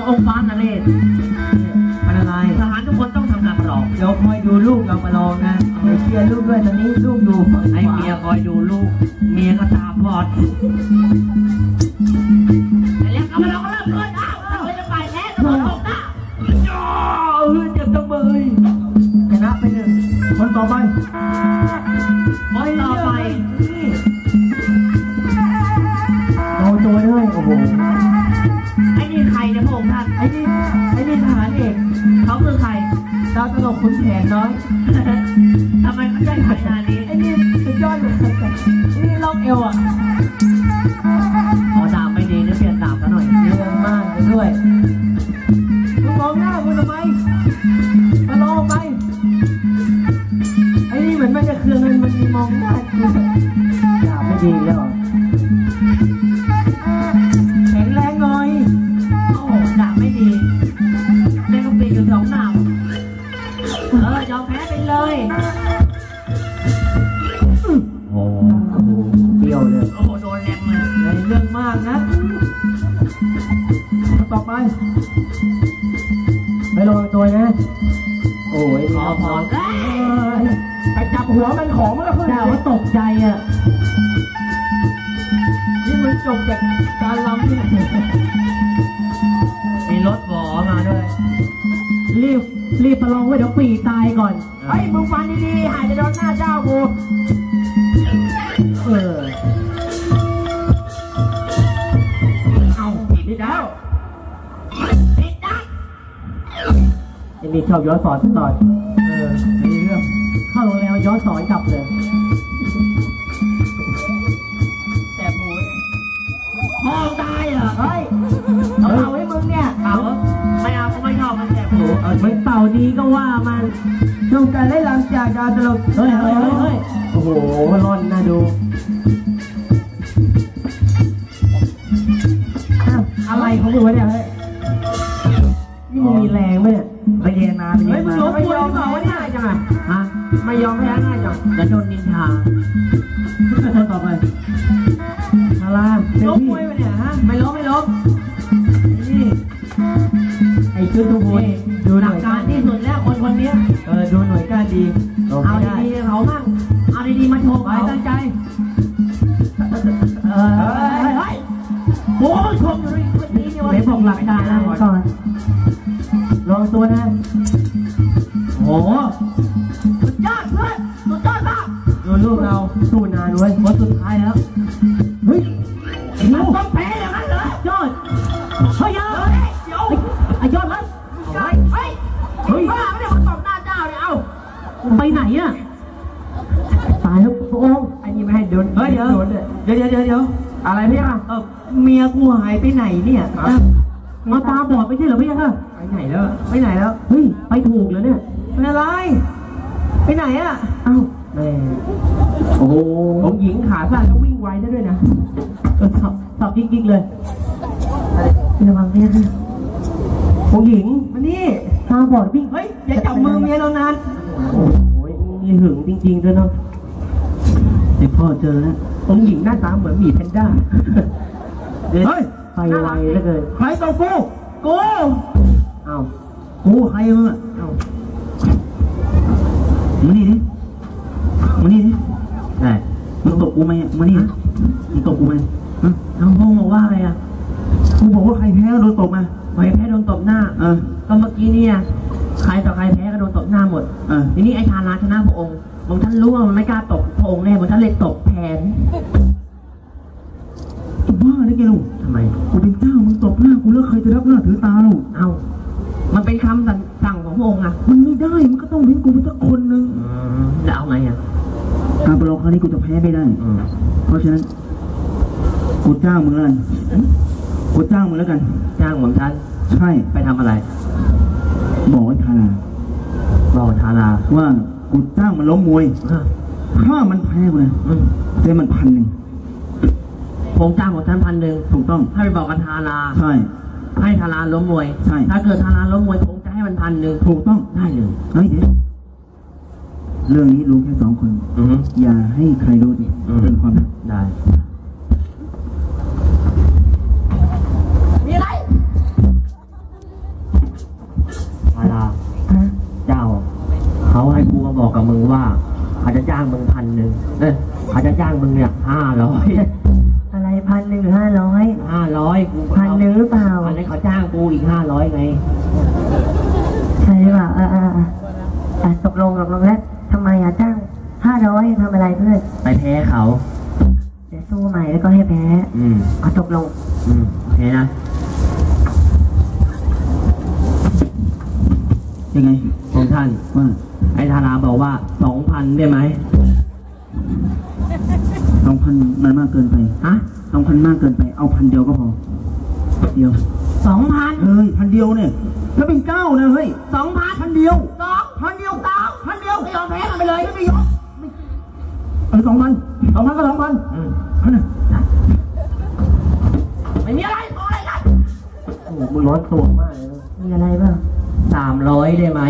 ขององค์ฟ้านเรศเป็นอะไรทหารทุกคนต้องทำการประลองเดี๋ยวคอยดูลูกเรามาลองนะเดี๋ยวเชียร์ลูกด้วยตอนนี้ลูกอยู่ฝั่งขให้วาเมียคอยดูลูก เมียก็ตาบอดแล้วก็มาลองเริ่มเลยอ้าวถ้าเลยจะไปแล้วจะมาลงนะจ้าเฮ้ยเจ็บจังเลยชนะไปหนึ่งคนต่อไป นแผนน้อยทำไมไม่ได้ขนาด โอ้โหเบี้ยวเลยโอ้โหโดนแรงเลยในเรื่องมากนะ ต่อไป ไปลองตัวนะ โอ้ยขอพรเอ้ยไปจับหัวมันของมันก็เพิ่งแต่ว่าตกใจอะ นี่มันจบจากการลำที่ไหนมีรถหวอมาด้วย รีบรีบประลองไว้เดี๋ยวปีตายก่อน เฮ้ยมึงฟังดีๆหายจะโดนหน้าเจ้ากูเออเอาผิดไปแล้วผิดนะไอ้นี่ชอบย้อนสอนตลอดเออไม่มีเรื่องเข้าโรงแรมย้อนสอนกลับเลยแต่หมูพ่อตายเหรอเฮ้ยเอาเป่าให้มึงเนี่ยเอาเหรอไม่เอากูไม่ชอบมันแต่หมูเอามันเป่าดีก็ว่ามัน ชมการได้ลำจากดาวตลกเฮ้ยเฮ้ยเฮ้ยเฮ้ยโอ้โหร่อนน่าดูอ้าวอะไรของมึงวะเนี่ยเฮ้ยนี่มึงมีแรงไหมเนี่ยไปเรียนมาไปเรีเฮ้ยยนมึงมาล้มมวยหรือเปล่าวะเนี่ยจังอะฮะไม่ยอมแพ้ง่ายจังจะโดนนินทาคนต่อไปมาลาเป็นล้มพี่มวยไปเนี่ยฮะไม่ล้มไม่ล้มนี่ไอ้ชุดทุกคน ตัวนะโอ้โหสุดยอดเพื่อนสุดยอดมากดูลูกเราสู้นานเว้ยวันสุดท้ายแล้ว เฮ้ยไอ้มันลูกต้องแพ้อย่างนั้นเหรอยอด เฮ้ยยอดเฮ้ยเดี๋ยวไอ้ยอดเลยเฮ้ยเฮ้ยเฮ้ยบ้าไม่ได้มาตบหน้าเจ้าเนี่ยเอ้าไปไหนอะตายแล้วพระองค์ไอ้นี่ไม่ให้โดนเฮ้ยเดี๋ยวโดนเลยเดี๋ยวเดี๋ยวเดี๋ยวเดี๋ยวอะไรพี่อะเออเมียกูหายไปไหนเนี่ยอะมาตาบอดไม่ใช่เหรอพี่อะ ไปไหนแล้วอะไปไหนแล้วเฮ้ย ไปถูกแล้วเนี่ย เป็นอะไร ไปไหนอะเอ้าแม่โอ้โหผมหญิงขาสั้นก็วิ่งไวได้ด้วยนะเออสับสับยิกๆเลยระวังเนี่ยค่ะผมหญิงมานี่ตาบอดวิ่งเฮ้ย อย่าจับมือเมียเรานาน โอ้โหมีหึงจริงๆด้วยเนาะเดี๋ยวพ่อเจอนะผมหญิงหน้าตาเหมือนหมีแพนด้าเฮ้ย ไปไวเหลือเกิน ใครตบกูกู เอ้ากูใครมึงอะเอ้ามานี่ดิมานี่ดิได้มึงตบกูไหมมานี่ดิมึงตบกูไหมฮะน้องพงบอกว่าอะไรอะกูบอกว่าใครแพ้ก็โดนตบมาใครแพ้โดนตบหน้า เออ ก็เมื่อกี้เนี่ยใครต่อใครแพ้ก็โดนตบหน้าหมด เออ ทีนี้ไอ้ทาราชนะพระองค์บางท่านรู้ว่ามันไม่กล้าตบพระองค์แน่บางท่านเลยตบแทนบ้าได้แกลูกทำไม กูเป็นเจ้ามึงตบหน้ากูแล้วใครจะรับหน้าถือตาลูก เอ้า มันเป็นคำสั่งสั่งของพระองค์อะมันไม่ได้ มันก็ต้องเว้นกูเป็นสักคนหนึ่งจะเอาไงอะการประลองครั้งนี้กูจะแพ้ไม่ได้อืมเพราะฉะนั้นกูจ้างมึงแล้วกันกูจ้างมึงแล้วกัน จ้างผมท่านใช่ ไปทำอะไร บอกไว้ทาราบอกทาราว่ากูจ้างมันล้มมวยอะถ้ามันแพ้กูนะอืมเจ๊มันพันหนึ่งผมจ้างของท่านพันหนึ่งถูกต้อง ให้ไปบอกกับทาราใช่ ให้ทาราล้มมวย ใช่ ถ้าเกิดทาราล้มมวยคงจะให้มันพันหนึ่งถูกต้องได้เลยเฮ้ยเรื่องนี้รู้แค่สองคนออย่าให้ใครรู้ดิอืม เป็นความลับได้ มีอะไร ทาราเจ้า เขาให้กูบอกกับมึงว่าอาจจะจ้างมึงพันหนึ่งเอ้ยอขาจะจ้างมึงเนี่ยห้าร้อย พันหนึ่งหรือห้าร้อยห้าร้อยกูพันหนึ่งหรือเปล่าอันนี้เขาจ้างกูอีกห้าร้อยไง ใช่หรือเปล่าอ่าอ่าอ่าอะตกลงตกลงแล้วทำไมอะจ้างห้าร้อยทำอะไรเพื่อน ไปแพ้เขาเดี๋ยวสู้ใหม่แล้วก็ให้แพ้ อืมเอาตกลง อืมโอเคนะ ยังไงของท่านว่าไอ้ธาราบอกว่าสองพันได้ไหมสองพันมันมากเกินไป ฮะ สองพันมากเกินไปเอาพันเดียวก็พอเดียวสองพันเฮ้ยพันเดียวเนี่ยแล้วเป็นเก้านะเฮ้ยสองพันพันเดียวสองพันเดียวสองพันเดียวไม่ยอมแพ้กันไปเลยไม่ยอมเออสองพันสองพันก็สองพันอืมพันน่ะไม่มีอะไรขออะไรกันโอ้โหมึงร้อนตัวมากเลยนะมีอะไรบ้างสามร้อยได้ไหม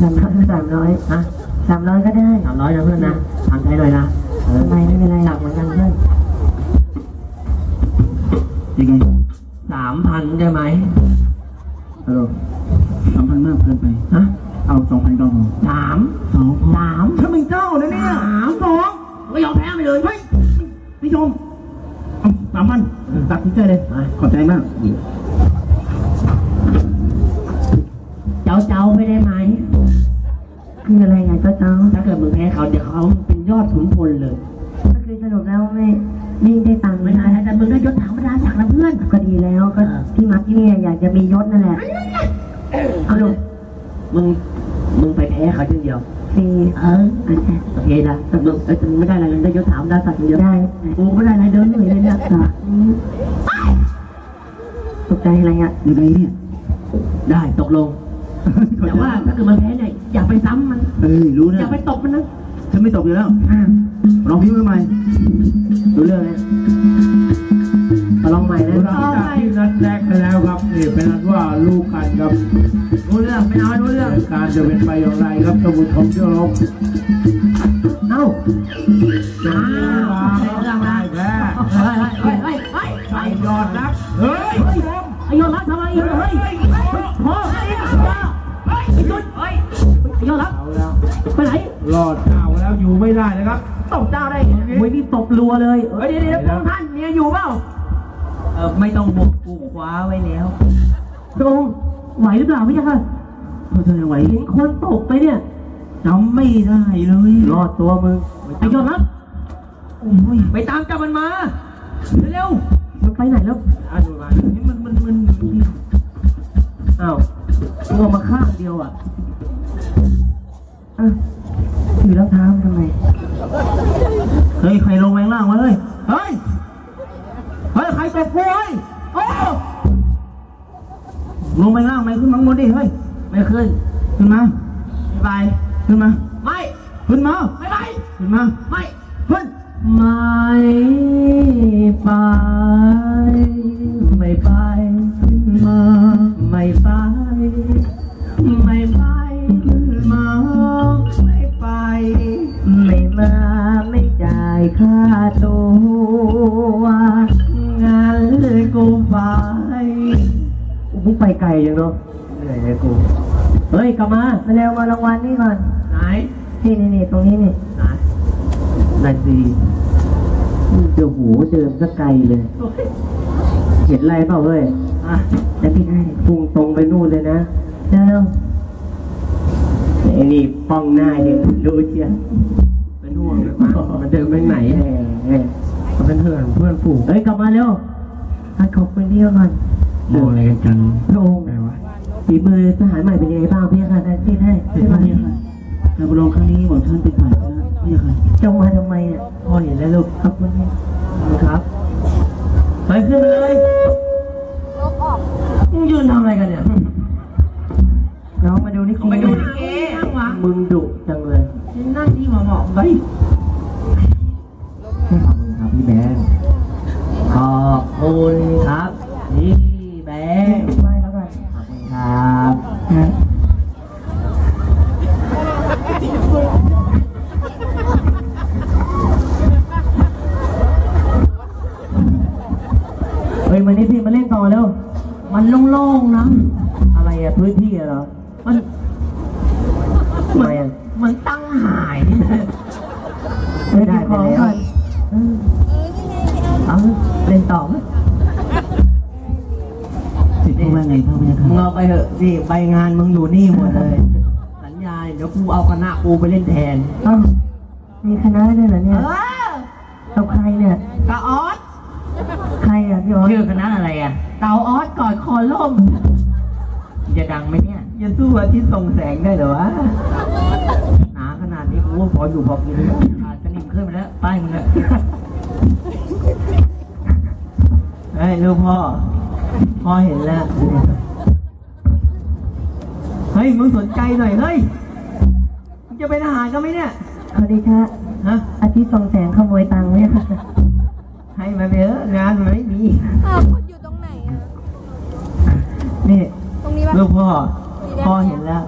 สามร้อยสามร้อยฮะสามร้อยก็ได้สามร้อยนะเพื่อนนะทำใจหน่อยนะ เออทำไมไม่เป็นไรหนักเหมือนกันเพื่อนยังไงสามพันได้ไหมเออสองพันมากเกินไป ฮะ เอาสองพันก็พอสามสองพันสามถ้าเป็นเก้านะเนี่ยสามสองไม่ยอมแพ้ไปเลยเฮ้ยไม่ยอมเอาสามพันตัดสินใจเลยมาขอบใจมากเจ้าเจ้าไม่ได้ไหม คืออะไรไงก็เจ้าถ้าเกิดมึงแพ้เขาเดี๋ยวเขาเป็นยอดขุนพลเลย ก็คือสรุปแล้วไม่ยิ่งได้ตังค์ไม่ไม่ได้ได้แต่มึงได้ยศธรรมดาจากนะเพื่อน ก็ดีแล้วก็ที่มักเนี่ยอยากจะมียศนั่นแหละเอาดูมึงมึงไปแพ้เขาทีเดียวฟรีเออโอเคนะแต่มึงเอ้ยแต่มึงไม่ได้อะไรเลยได้ยศถามดาวสัตว์อย่างเดียวได้กูไม่ได้อะไรเดินเหนื่อยเลยเนี่ยค่ะอืมตกใจอะไรอะยังไงเนี่ยได้ตกลง แต่ว่าถ้าเกิดมันแพ้เนี่ยอย่าไปซ้ำมัน เอ้ยรู้อนะย่าไปตบมันนะฉันไม่ตกอยู่แล้วอ่าลองพิมพ์ใหม่รู้เรื่องนะมาลองใหม่นะหลังจากที่นัดแรกไปแล้วครับนี่เป็นนัดว่าลูกกันครับรู้เรื่องไม่เอารู้เรื่อง เหตุการณ์จะเป็นไปอย่างไรครับท่านผู้ชมที่เคารพเอ้าจะอ้ามีวเวลา รอดเจ้าแล้วอยู่ไม่ได้นะครับ ตบเจ้าได้ไงโอ้ยนี่ตบรัวเลยเฮ้ยเดี๋ยวเดี๋ยวพระองค์ท่านเมียอยู่เปล่าเออไม่ต้องบุกกูคว้าไว้แล้วพระองค์ไหวหรือเปล่าพี่ยักษ์เธอเธอไหวเห็นคนตกไปเนี่ยจำไม่ได้เลยรอดตัวมึงไอ้ยอดรักโอ้ยไปตามจับมันมาเร็วมันไปไหนแล้วอะดูมานี่มันมันมันอ้าวมึงเอามาข้างเดียวอะอะถือ รองเท้ามาทำไม เฮ้ย ใครลงแรงล่างมาเฮ้ย เฮ้ย เฮ้ย ใครตบกูเฮ้ยโอ้ลงแรงล่างไหมขึ้นมาข้างบนดิเฮ้ย ไม่ขึ้น ขึ้นมาไม่ไปขึ้นมา ไม่ ขึ้นมา ไม่ไปขึ้นมา ไม่ ขึ้น ไม่ไป ค่าตัวงานเลยกูไปกูไปไกลยังเนาะเหนื่อยเลยกู เฮ้ยกลับมามาเร็วมารางวัลนี่ก่อน ไหน นี่นี่นี่ตรงนี้นี่ไหนนั่นสิเดี๋ยวหูเดินสักไกลเลย เห็นอะไรเปล่าเว้ยอะเดี๋ยวพี่ให้พุ่งตรงไปนู่นเลยนะเร็วเร็วไอ้นี่ป้องหน้ายังรู้เชียวเป็น ห่วงเลยมั้งมันเดินไปไหนแหมมันเป็นเพื่อนเพื่อนฝูงเฮ้ยกลับมาเร็วอะขอบคุณพี่ก่อนมองอะไรกันจังพระองค์ฝีมือทหารใหม่เป็นยังไงบ้างพี่ค่ะแต่พี่ให้เป็พี่นมาไงคะการประลองครั้งนี้บอกท่านเป็นฝ่ายชนะนี่ค่ะจงมาทำไมอะพ่อเห็นแล้วลูกขอบคุณพี่ครับไปขึ้นไปเลยมึงยืนทำอะไรกันเนี่ยน้องมาดูนี่ไปดูลิเกนั่งวะมึงดุจังเลย นั่งที่หมอหมอไปขอบคุณครับพี่แบงค์ขอบคุณครับพี่แบงค์ไหว้แล้วกันขอบคุณครับนะเฮ้ยมานี่พี่มาเล่นต่อแล้วมันโล่งๆนะ อะไรอะพื้นที่อะเหรอมัน ทำไมอะ เหมือนตั้งหาย ไม่ได้ไปแล้วเอาเล่นต่อไหมสิทธิ์ว่าไงพระพยามึงค่ะเอาไปเถอะนี่ใบงานมึงอยู่นี่หมดเลย สัญญาเดี๋ยวกูเอาคณะกูไปเล่นแทนอ้ามีคณะด้วยเหรอเนี่ยเออเอาใครเนี่ยกะออสใครอะพี่ออสชื่อคณะอะไรอะเต่าออสกอดคอล่มจะดังไหมเนี่ยจะสู้อาทิตย์ส่งแสงได้เหรอวะหนาขนาดนี้กูว่าพออยู่พอกินแล้ว ปแล้วป้ายมึงอะเฮ้ยลูกพ่อ พ่อเห็นแล้ว เฮ้ย มึงสนใจหน่อย เฮ้ย มึงจะเป็นทหารกันไหมเนี่ยขอดีชะฮะอาทิตย์สองแสงขโมยตังค์เนี่ยค่ะให้มาไปเถอะงานมันไม่มีอ้าวคุณอยู่ตรงไหนอะนี่ตรงนี้ปะลูกพ่อ พ่อเห็นแล้ว